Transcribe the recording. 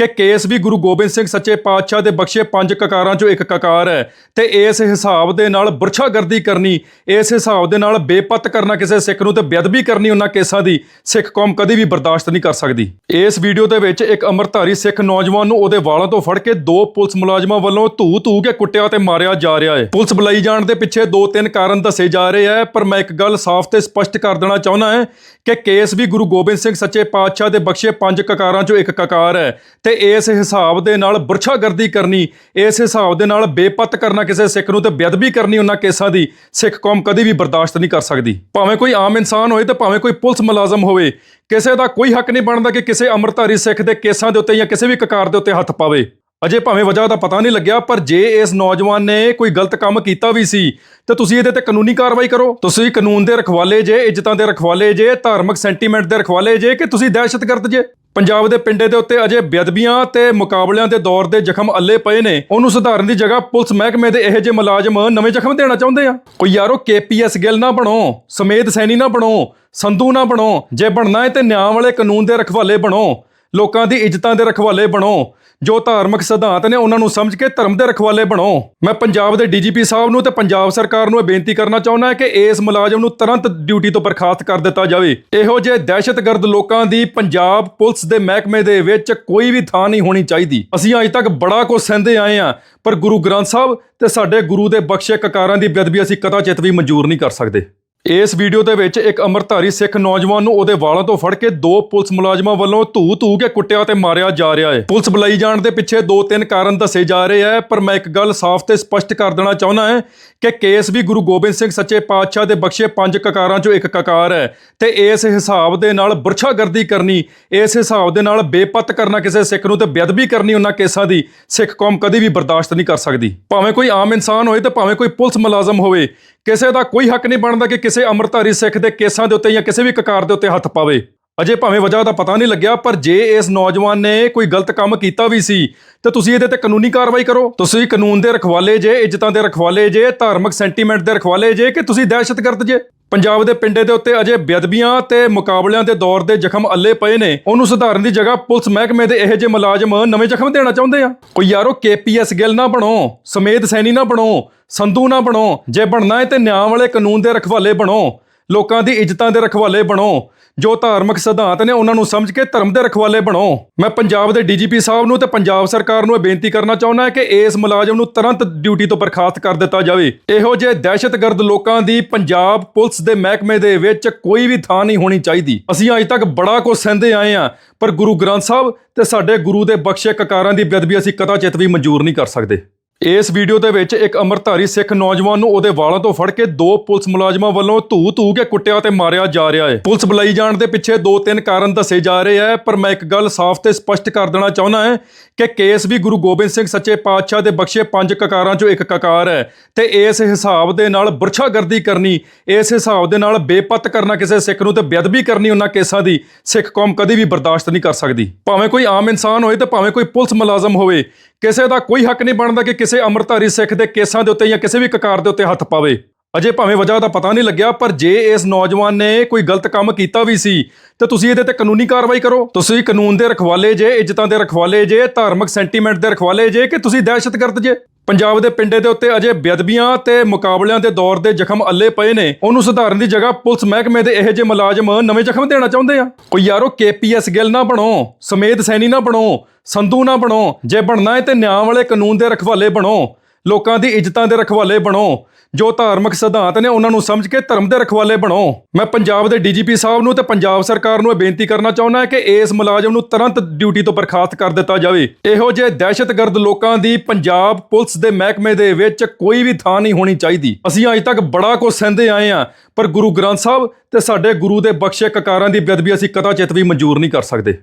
ਕਿ ਕੇਸ ਵੀ ਗੁਰੂ ਗੋਬਿੰਦ ਸਿੰਘ ਸੱਚੇ ਪਾਤਸ਼ਾਹ ਦੇ ਬਖਸ਼ੇ ਪੰਜ ਕਕਾਰਾਂ ਚੋਂ ਇੱਕ ਕਕਾਰ ਹੈ ਤੇ ਇਸ ਹਿਸਾਬ ਦੇ ਨਾਲ ਬੁਰਛਾਗਰਦੀ ਕਰਨੀ, ਇਸ ਹਿਸਾਬ ਦੇ ਨਾਲ ਬੇਪਤ ਕਰਨਾ ਕਿਸੇ ਸਿੱਖ ਨੂੰ ਤੇ ਬੇਅਦਬੀ ਕਰਨੀ ਉਹਨਾਂ ਕੇਸਾਂ ਦੀ, ਸਿੱਖ ਕੌਮ ਕਦੇ ਵੀ ਬਰਦਾਸ਼ਤ ਨਹੀਂ ਕਰ ਸਕਦੀ। ਇਸ ਵੀਡੀਓ ਦੇ ਵਿੱਚ ਇੱਕ ਅਮਰਧਾਰੀ ਸਿੱਖ ਨੌਜਵਾਨ ਨੂੰ ਉਹਦੇ ਵਾਲਾਂ ਤੋਂ ਫੜ ਕੇ ਦੋ ਪੁਲਿਸ ਮੁਲਾਜ਼ਮਾਂ ਵੱਲੋਂ ਧੂ ਧੂ ਕੇ ਕੁੱਟਿਆ ਤੇ ਮਾਰਿਆ ਜਾ ਰਿਹਾ ਹੈ। ਪੁਲਿਸ ਬੁਲਾਈ ਜਾਣ ਦੇ ਪਿੱਛੇ ਦੋ ਤਿੰਨ ਕਾਰਨ ਦੱਸੇ ਜਾ ਰਹੇ ਹੈ, ਪਰ ਮੈਂ ਇੱਕ ਗੱਲ ਸਾਫ਼ ਤੇ ਸਪਸ਼ਟ ਕਰ ਦੇਣਾ ਚਾਹੁੰਦਾ ਹਾਂ ਕਿ ਕੇਸ ਵੀ ਗੁਰੂ ਗੋਬਿੰਦ ਸਿੰਘ ਸੱਚੇ ਪਾਤਸ਼ਾਹ ਦੇ ਬਖਸ਼ੇ ਪੰਜ ਕਕਾਰਾਂ ਚੋਂ ਇੱਕ ਕਕਾਰ ਹੈ ਤੇ ਇਸ ਹਿਸਾਬ ਦੇ ਨਾਲ ਬੁਰਛਾਗਰਦੀ ਕਰਨੀ, ਇਸ ਹਿਸਾਬ ਦੇ ਨਾਲ ਬੇਪਤ ਕਰਨਾ ਕਿਸੇ ਸਿੱਖ ਨੂੰ ਤੇ ਬੇਅਦਬੀ ਕਰਨੀ ਉਹਨਾਂ ਕੇਸਾਂ ਦੀ, ਸਿੱਖ ਕੌਮ ਕਦੇ ਵੀ ਬਰਦਾਸ਼ਤ ਨਹੀਂ ਕਰ ਸਕਦੀ। ਭਾਵੇਂ ਕੋਈ ਆਮ ਇਨਸਾਨ ਹੋਵੇ ਤੇ ਭਾਵੇਂ ਕੋਈ ਪੁਲਿਸ ਮੁਲਾਜ਼ਮ ਹੋਵੇ, ਕਿਸੇ ਦਾ ਕੋਈ ਹੱਕ ਨਹੀਂ ਬਣਦਾ ਕਿ ਕਿਸੇ ਅਮਰਧਾਰੀ ਸਿੱਖ ਦੇ ਕੇਸਾਂ ਦੇ ਉੱਤੇ ਜਾਂ ਕਿਸੇ ਵੀ ਕਕਾਰ ਦੇ ਉੱਤੇ ਹੱਥ ਪਾਵੇ। ਅਜੇ ਭਾਵੇਂ ਵਜ੍ਹਾ ਦਾ ਪਤਾ ਨਹੀਂ ਲੱਗਿਆ, ਪਰ ਜੇ ਇਸ ਨੌਜਵਾਨ ਨੇ ਕੋਈ ਗਲਤ ਕੰਮ ਕੀਤਾ ਵੀ ਸੀ, ਤੇ ਤੁਸੀਂ ਇਹਦੇ ਤੇ ਕਾਨੂੰਨੀ ਕਾਰਵਾਈ ਕਰੋ। ਤੁਸੀਂ ਕਾਨੂੰਨ ਦੇ ਰਖਵਾਲੇ ਜੇ, ਇੱਜ਼ਤਾਂ ਦੇ ਰਖਵਾਲੇ ਜੇ, ਧਾਰਮਿਕ ਸੈਂਟੀਮੈਂਟ ਦੇ ਰਖਵਾਲੇ ਜੇ, ਕਿ ਤੁਸੀਂ ਦਹਿਸ਼ਤਗਰਦ ਜੇ? ਪੰਜਾਬ ਦੇ ਪਿੰਡੇ ਦੇ ਉੱਤੇ ਅਜੇ ਬੇਅਦਬੀਆਂ ਤੇ ਮੁਕਾਬਲਿਆਂ ਦੇ ਦੌਰ ਦੇ ਜ਼ਖਮ ਅੱਲੇ ਪਏ ਨੇ। ਉਹਨੂੰ ਸੁਧਾਰਨ ਦੀ ਜਗ੍ਹਾ ਪੁਲਿਸ ਮਹਿਕਮੇ ਦੇ ਇਹੋ ਜਿਹੇ ਮੁਲਾਜ਼ਮ ਨਵੇਂ ਜ਼ਖਮ ਦੇਣਾ ਚਾਹੁੰਦੇ ਆ। ਕੋਈ ਯਾਰੋ ਕੇਪੀਐਸ ਗਿੱਲ ਨਾ ਬਣੋ, ਸਮੇਤ ਸੈਣੀ ਨਾ ਬਣੋ, ਸੰਧੂ ਨਾ ਬਣੋ, ਜੇ ਬਣਨਾ ਹੈ ਤੇ ਨਿਆਂ ਵਾਲੇ ਕਾਨੂੰਨ ਦੇ ਰਖਵਾਲੇ ਬਣੋ। ਲੋਕਾਂ ਦੀ ਇੱਜ਼ਤਾਂ ਦੇ ਰਖਵਾਲੇ ਬਣੋ। ਜੋ ਧਾਰਮਿਕ ਸਿਧਾਂਤ ਨੇ ਉਹਨਾਂ ਨੂੰ ਸਮਝ ਕੇ ਧਰਮ ਦੇ ਰਖਵਾਲੇ ਬਣੋ। ਮੈਂ ਪੰਜਾਬ ਦੇ ਡੀਜੀਪੀ ਸਾਹਿਬ ਨੂੰ ਤੇ ਪੰਜਾਬ ਸਰਕਾਰ ਨੂੰ ਇਹ ਬੇਨਤੀ ਕਰਨਾ ਚਾਹੁੰਦਾ ਕਿ ਇਸ ਮੁਲਾਜ਼ਮ ਨੂੰ ਤੁਰੰਤ ਡਿਊਟੀ ਤੋਂ ਬਰਖਾਸਤ ਕਰ ਦਿੱਤਾ ਜਾਵੇ। ਇਹੋ ਜਿਹੇ ਦਹਿਸ਼ਤਗਰਦ ਲੋਕਾਂ ਦੀ ਪੰਜਾਬ ਪੁਲਿਸ ਦੇ ਮਹਿਕਮੇ ਦੇ ਵਿੱਚ ਕੋਈ ਵੀ ਥਾਂ ਨਹੀਂ ਹੋਣੀ ਚਾਹੀਦੀ। ਅਸੀਂ ਅੱਜ ਤੱਕ ਬੜਾ ਕੁਝ ਸਹਿੰਦੇ ਆਏ ਆ ਪਰ ਗੁਰੂ ਗ੍ਰੰਥ ਸਾਹਿਬ ਤੇ ਸਾਡੇ ਗੁਰੂ ਦੇ ਬਖਸ਼ੇ ਕਕਾਰਾਂ ਦੀ ਬੇਅਦਬੀ ਅਸੀਂ ਕਦਾਚਿਤ ਵੀ ਮਨਜ਼ੂਰ ਨਹੀਂ ਕਰ ਸਕਦੇ। ਇਸ ਵੀਡੀਓ ਦੇ ਵਿੱਚ ਇੱਕ ਅਮਰਧਾਰੀ ਸਿੱਖ ਨੌਜਵਾਨ ਨੂੰ ਉਹਦੇ ਵਾਲਾਂ ਤੋਂ ਫੜ ਕੇ ਦੋ ਪੁਲਿਸ ਮੁਲਾਜ਼ਮਾਂ ਵੱਲੋਂ ਧੂ ਧੂ ਕੇ ਕੁੱਟਿਆ ਤੇ ਮਾਰਿਆ ਜਾ ਰਿਹਾ ਹੈ। ਪੁਲਿਸ ਬੁਲਾਈ ਜਾਣ ਦੇ ਪਿੱਛੇ ਦੋ ਤਿੰਨ ਕਾਰਨ ਦੱਸੇ ਜਾ ਰਹੇ ਹੈ, ਪਰ ਮੈਂ ਇੱਕ ਗੱਲ ਸਾਫ਼ ਤੇ ਸਪਸ਼ਟ ਕਰ ਦੇਣਾ ਚਾਹੁੰਦਾ ਹਾਂ ਕਿ ਕੇਸ ਵੀ ਗੁਰੂ ਗੋਬਿੰਦ ਸਿੰਘ ਸੱਚੇ ਪਾਤਸ਼ਾਹ ਦੇ ਬਖਸ਼ੇ ਪੰਜ ਕਕਾਰਾਂ ਚੋਂ ਇੱਕ ਕਕਾਰ ਹੈ ਤੇ ਇਸ ਹਿਸਾਬ ਦੇ ਨਾਲ ਬੁਰਛਾਗਰਦੀ ਕਰਨੀ, ਇਸ ਹਿਸਾਬ ਦੇ ਨਾਲ ਬੇਪਤ ਕਰਨਾ ਕਿਸੇ ਸਿੱਖ ਨੂੰ ਤੇ ਬੇਅਦਬੀ ਕਰਨੀ ਉਹਨਾਂ ਕੇਸਾਂ ਦੀ ਸਿੱਖ ਕੌਮ ਕਦੀ ਵੀ ਬਰਦਾਸ਼ਤ ਨਹੀਂ ਕਰ ਸਕਦੀ। ਭਾਵੇਂ ਕੋਈ ਆਮ ਇਨਸਾਨ ਹੋਵੇ ਤੇ ਭਾਵੇਂ ਕੋਈ ਪੁਲਿਸ ਮੁਲਾਜ਼ਮ ਹੋਵੇ, ਕਿਸੇ ਦਾ ਕੋਈ ਹੱਕ ਨਹੀਂ ਬਣਦਾ ਕਿ ਕਿਸੇ ਅਮਰਧਾਰੀ ਸਿੱਖ ਦੇ ਕੇਸਾਂ ਦੇ ਉੱਤੇ ਜਾਂ ਕਿਸੇ ਵੀ ਕਕਾਰ ਦੇ ਉੱਤੇ ਹੱਥ ਪਾਵੇ। ਅਜੇ ਭਾਵੇਂ ਵਜ੍ਹਾ ਦਾ ਪਤਾ ਨਹੀਂ ਲੱਗਿਆ, ਪਰ ਜੇ ਇਸ ਨੌਜਵਾਨ ਨੇ ਕੋਈ ਗਲਤ ਕੰਮ ਕੀਤਾ ਵੀ ਸੀ, ਤੇ ਤੁਸੀਂ ਇਹਦੇ ਤੇ ਕਾਨੂੰਨੀ ਕਾਰਵਾਈ ਕਰੋ। ਤੁਸੀਂ ਕਾਨੂੰਨ ਦੇ ਰਖਵਾਲੇ ਜੇ, ਇੱਜ਼ਤਾਂ ਦੇ ਰਖਵਾਲੇ ਜੇ, ਧਾਰਮਿਕ ਸੈਂਟੀਮੈਂਟ ਦੇ ਰਖਵਾਲੇ ਜੇ ਕਿ ਤੁਸੀਂ ਦਹਿਸ਼ਤਗਰਦ ਜੇ? ਪੰਜਾਬ ਦੇ ਪਿੰਡੇ ਦੇ ਉੱਤੇ ਅਜੇ ਬੇਅਦਬੀਆਂ ਤੇ ਮੁਕਾਬਲਿਆਂ ਦੇ ਦੌਰ ਦੇ ਜ਼ਖਮ ਅੱਲੇ ਪਏ ਨੇ। ਉਹਨੂੰ ਸੁਧਾਰਨ ਦੀ ਜਗ੍ਹਾ ਪੁਲਿਸ ਮਹਿਕਮੇ ਦੇ ਇਹੋ ਜਿਹੇ ਮੁਲਾਜ਼ਮ ਨਵੇਂ ਜ਼ਖਮ ਦੇਣਾ ਚਾਹੁੰਦੇ ਆ। ਕੋਈ ਯਾਰੋ ਕੇਪੀਐਸ ਗਿੱਲ ਨਾ ਬਣੋ, ਸਮੇਤ ਸੈਣੀ ਨਾ ਬਣੋ, ਸੰਧੂ ਨਾ ਬਣੋ, ਜੇ ਬਣਨਾ ਹੈ ਤੇ ਨਿਆਂ ਵਾਲੇ ਕਾਨੂੰਨ ਦੇ ਰਖਵਾਲੇ ਬਣੋ। ਲੋਕਾਂ ਦੀ ਇੱਜ਼ਤਾਂ ਦੇ ਰਖਵਾਲੇ ਬਣੋ। ਜੋ ਧਾਰਮਿਕ ਸਿਧਾਂਤ ਨੇ ਉਹਨਾਂ ਨੂੰ ਸਮਝ ਕੇ ਧਰਮ ਦੇ ਰਖਵਾਲੇ ਬਣੋ। ਮੈਂ ਪੰਜਾਬ ਦੇ ਡੀਜੀਪੀ ਸਾਹਿਬ ਨੂੰ ਤੇ ਪੰਜਾਬ ਸਰਕਾਰ ਨੂੰ ਇਹ ਬੇਨਤੀ ਕਰਨਾ ਚਾਹੁੰਦਾ ਕਿ ਇਸ ਮੁਲਾਜ਼ਮ ਨੂੰ ਤੁਰੰਤ ਡਿਊਟੀ ਤੋਂ ਬਰਖਾਸਤ ਕਰ ਦਿੱਤਾ ਜਾਵੇ। ਇਹੋ ਜਿਹੇ ਦਹਿਸ਼ਤਗਰਦ ਲੋਕਾਂ ਦੀ ਪੰਜਾਬ ਪੁਲਿਸ ਦੇ ਮਹਿਕਮੇ ਦੇ ਵਿੱਚ ਕੋਈ ਵੀ ਥਾਂ ਨਹੀਂ ਹੋਣੀ ਚਾਹੀਦੀ। ਅਸੀਂ ਅੱਜ ਤੱਕ ਬੜਾ ਕੁਝ ਸਹਿੰਦੇ ਆਏ ਆ ਪਰ ਗੁਰੂ ਗ੍ਰੰਥ ਸਾਹਿਬ ਤੇ ਸਾਡੇ ਗੁਰੂ ਦੇ ਬਖਸ਼ੇ ਕਕਾਰਾਂ ਦੀ ਬੇਅਦਬੀ ਅਸੀਂ ਕਦਾਚਿਤ ਵੀ ਮਨਜ਼ੂਰ ਨਹੀਂ ਕਰ ਸਕਦੇ। ਇਸ ਵੀਡੀਓ ਦੇ ਵਿੱਚ ਇੱਕ ਅਮਰਧਾਰੀ ਸਿੱਖ ਨੌਜਵਾਨ ਨੂੰ ਉਹਦੇ ਵਾਲਾਂ ਤੋਂ ਫੜ ਕੇ ਦੋ ਪੁਲਿਸ ਮੁਲਾਜ਼ਮਾਂ ਵੱਲੋਂ ਧੂ ਧੂ ਕੇ ਕੁੱਟਿਆ ਤੇ ਮਾਰਿਆ ਜਾ ਰਿਹਾ ਹੈ। ਪੁਲਿਸ ਬੁਲਾਈ ਜਾਣ ਦੇ ਪਿੱਛੇ ਦੋ ਤਿੰਨ ਕਾਰਨ ਦੱਸੇ ਜਾ ਰਹੇ ਹੈ, ਪਰ ਮੈਂ ਇੱਕ ਗੱਲ ਸਾਫ਼ ਤੇ ਸਪਸ਼ਟ ਕਰ ਦੇਣਾ ਚਾਹੁੰਦਾ ਹਾਂ ਕਿ ਕੇਸ ਵੀ ਗੁਰੂ ਗੋਬਿੰਦ ਸਿੰਘ ਸੱਚੇ ਪਾਤਸ਼ਾਹ ਦੇ ਬਖਸ਼ੇ ਪੰਜ ਕਕਾਰਾਂ ਚੋਂ ਇੱਕ ਕਕਾਰ ਹੈ ਤੇ ਇਸ ਹਿਸਾਬ ਦੇ ਨਾਲ ਬੁਰਛਾਗਰਦੀ ਕਰਨੀ, ਇਸ ਹਿਸਾਬ ਦੇ ਨਾਲ ਬੇਪਤ ਕਰਨਾ ਕਿਸੇ ਸਿੱਖ ਨੂੰ ਤੇ ਬੇਅਦਬੀ ਕਰਨੀ ਉਹਨਾਂ ਕੇਸਾਂ ਦੀ ਸਿੱਖ ਕੌਮ ਕਦੇ ਵੀ ਬਰਦਾਸ਼ਤ ਨਹੀਂ ਕਰ ਸਕਦੀ। ਭਾਵੇਂ ਕੋਈ ਆਮ ਇਨਸਾਨ ਹੋਵੇ ਤੇ ਭਾਵੇਂ ਕੋਈ ਪੁਲਿਸ ਮੁਲਾਜ਼ਮ ਹੋਵੇ, ਕਿਸੇ ਦਾ ਕੋਈ ਹੱਕ ਨਹੀਂ ਬਣਦਾ ਕਿ ਕਿਸੇ ਅਮਰਧਾਰੀ ਸਿੱਖ ਦੇ ਕੇਸਾਂ ਦੇ ਉੱਤੇ ਜਾਂ ਕਿਸੇ ਵੀ ਕਕਾਰ ਦੇ ਉੱਤੇ ਹੱਥ ਪਾਵੇ। ਅਜੇ ਭਾਵੇਂ ਵਜ੍ਹਾ ਦਾ ਪਤਾ ਨਹੀਂ ਲੱਗਿਆ, ਪਰ ਜੇ ਇਸ ਨੌਜਵਾਨ ਨੇ ਕੋਈ ਗਲਤ ਕੰਮ ਕੀਤਾ ਵੀ ਸੀ, ਤੇ ਤੁਸੀਂ ਇਹਦੇ ਤੇ ਕਾਨੂੰਨੀ ਕਾਰਵਾਈ ਕਰੋ। ਤੁਸੀਂ ਕਾਨੂੰਨ ਦੇ ਰਖਵਾਲੇ ਜੇ, ਇੱਜ਼ਤਾਂ ਦੇ ਰਖਵਾਲੇ ਜੇ, ਧਾਰਮਿਕ ਸੈਂਟੀਮੈਂਟ ਦੇ ਰਖਵਾਲੇ ਜੇ, ਕਿ ਤੁਸੀਂ ਦਹਿਸ਼ਤਗਰਦ ਜੇ? ਪੰਜਾਬ ਦੇ ਪਿੰਡੇ ਦੇ ਉੱਤੇ ਅਜੇ ਬੇਅਦਬੀਆਂ ਤੇ ਮੁਕਾਬਲਿਆਂ ਦੇ ਦੌਰ ਦੇ ਜ਼ਖਮ ਅੱਲੇ ਪਏ ਨੇ। ਉਹਨੂੰ ਸੁਧਾਰਨ ਦੀ ਜਗ੍ਹਾ ਪੁਲਿਸ ਮਹਿਕਮੇ ਦੇ ਇਹੋ ਜਿਹੇ ਮੁਲਾਜ਼ਮ ਨਵੇਂ ਜ਼ਖਮ ਦੇਣਾ ਚਾਹੁੰਦੇ ਆ। ਕੋਈ ਯਾਰੋ ਕੇਪੀਐਸ ਗਿੱਲ ਨਾ ਬਣੋ, ਸਮੇਤ ਸੈਣੀ ਨਾ ਬਣੋ। ਸੰਧੂ ਨਾ ਬਣੋ। ਜੇ ਬਣਨਾ ਹੈ ਤੇ ਨਿਆਂ ਵਾਲੇ ਕਾਨੂੰਨ ਦੇ ਰਖਵਾਲੇ ਬਣੋ। ਲੋਕਾਂ ਦੀ ਇੱਜ਼ਤਾਂ ਦੇ ਰਖਵਾਲੇ ਬਣੋ। ਜੋ ਧਾਰਮਿਕ ਸਿਧਾਂਤ ਨੇ ਉਹਨਾਂ ਨੂੰ ਸਮਝ ਕੇ ਧਰਮ ਦੇ ਰਖਵਾਲੇ ਬਣੋ। ਮੈਂ ਪੰਜਾਬ ਦੇ ਡੀਜੀਪੀ ਸਾਹਿਬ ਨੂੰ ਤੇ ਪੰਜਾਬ ਸਰਕਾਰ ਨੂੰ ਇਹ ਬੇਨਤੀ ਕਰਨਾ ਚਾਹੁੰਦਾ ਕਿ ਇਸ ਮੁਲਾਜ਼ਮ ਨੂੰ ਤੁਰੰਤ ਡਿਊਟੀ ਤੋਂ ਬਰਖਾਸਤ ਕਰ ਦਿੱਤਾ ਜਾਵੇ। ਇਹੋ ਜਿਹੇ ਦਹਿਸ਼ਤਗਰਦ ਲੋਕਾਂ ਦੀ ਪੰਜਾਬ ਪੁਲਿਸ ਦੇ ਮਹਿਕਮੇ ਦੇ ਵਿੱਚ ਕੋਈ ਵੀ ਥਾਂ ਨਹੀਂ ਹੋਣੀ ਚਾਹੀਦੀ। ਅਸੀਂ ਅੱਜ ਤੱਕ ਬੜਾ ਕੁਝ ਸਹਿੰਦੇ ਆਏ ਆ ਪਰ ਗੁਰੂ ਗ੍ਰੰਥ ਸਾਹਿਬ ਤੇ ਸਾਡੇ ਗੁਰੂ ਦੇ ਬਖਸ਼ੇ ਕਕਾਰਾਂ ਦੀ ਬੇਅਦਬੀ ਅਸੀਂ ਕਦਾਚਿਤ ਵੀ ਮਨਜ਼ੂਰ ਨਹੀਂ ਕਰ ਸਕਦੇ।